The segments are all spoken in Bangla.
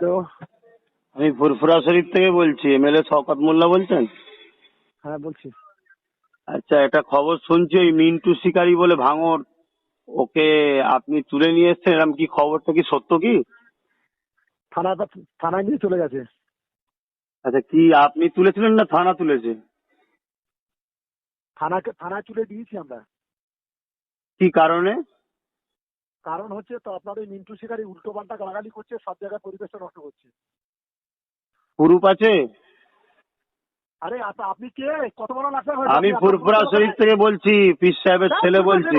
তো আমি ফুরফুরা শরীফ থেকে বলছি এমএলএ শওকত মোল্লা বলছেন? হ্যাঁ বলছি। আচ্ছা একটা খবর শুনছি ওই মিন্টু শিকারি বলে ভাঙর ওকে আপনি তুলে নিয়ে এসছেন এরকম কি খবরটা কি সত্য কি? থানা থানায় নিয়ে চলে গেছে। আচ্ছা কি আপনি তুলেছিলেন না থানা তুলেছে? থানাকে থানায় তুলে দিয়েছি আমরা। কি কারণে? কারণ হচ্ছে তো আপনার ওই মিন্টু শিকারি উল্টো পাল্টা গালাগালি করছে সব জায়গায় পরিবেশটা নষ্ট করছে। প্রুফ আছে? আরে আপনি কে? কত বড় লাগছে আমি ফুরফুরা শরীফ থেকে বলছি পিস সাহেবের ছেলে বলছি।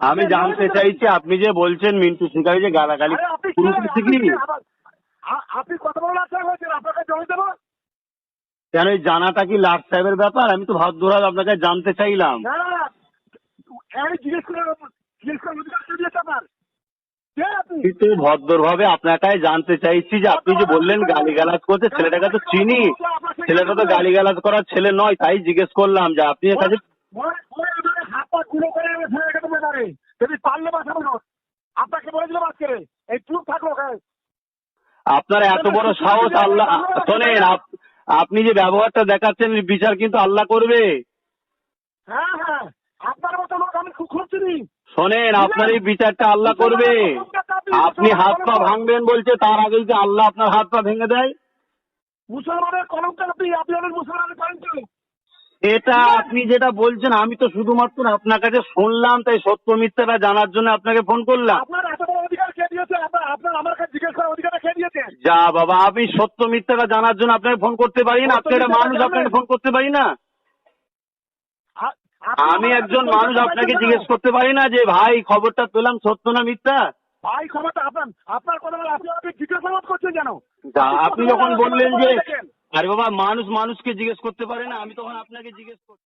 আমি জানতে চাইছি আপনি যে বলছেন মিন্টু শিকারি যে গালাগালি আপনি কত বড় লাগছে আপনাকে জমি দেবো? কেন এই জানাটা কি লাট সাহেবের ব্যাপার? আমি তো ভদ্রভাবে আপনাকে জানতে চাইলাম। কিন্তু ভদ্রভাবে আপনাকে জানতে চাইছি যে আপনি যে বললেন গালিগালাজ করতে ছেলেটাকে তো চিনি। ছেলেটা তো গালিগালাজ করার ছেলে নয় তাই জিজ্ঞেস করলাম যে আপনি কাছে আপনাকে বলেছিলাম আজকে এই চুপ থাকল আপনার এত বড় সাহস আল্লাহ শোনেন আপনি যে ব্যবহারটা দেখাচ্ছেন বিচার কিন্তু আল্লাহ করবে। হ্যাঁ হ্যাঁ আপনার মতো লোক আমি খুব খুব শোনেন আপনার এই বিচারটা আল্লাহ করবে। আপনি হাত পা ভাঙবেন বলছে তার আগে যে আল্লাহ আপনার হাত পা ভেঙে দেয়। মুসলমানের আপনি আপনি এটা আপনি যেটা বলছেন আমি তো শুধুমাত্র আপনার কাছে শুনলাম তাই সত্য মিথ্যাটা জানার জন্য আপনাকে ফোন করলাম। আপনার এত বড় অধিকার কে দিয়েছে? আপনার আমার কাছে জিজ্ঞেস করার যা বাবা আমি সত্য মিথ্যাটা জানার জন্য আপনাকে ফোন করতে পারি না। আপনি একটা মানুষ আপনাকে ফোন করতে পারি না? আমি একজন মানুষ আপনাকে জিজ্ঞেস করতে পারি না যে ভাই খবরটা পেলাম সত্য না মিথ্যা? ভাই ক্ষমতা আপনার আপনার কথা বলে আপনি আমাকে জিজ্ঞাসাবাদ করছেন জানো আপনি যখন বললেন যে আরে বাবা মানুষ মানুষকে জিজ্ঞেস করতে পারে না আমি তখন আপনাকে জিজ্ঞেস করছি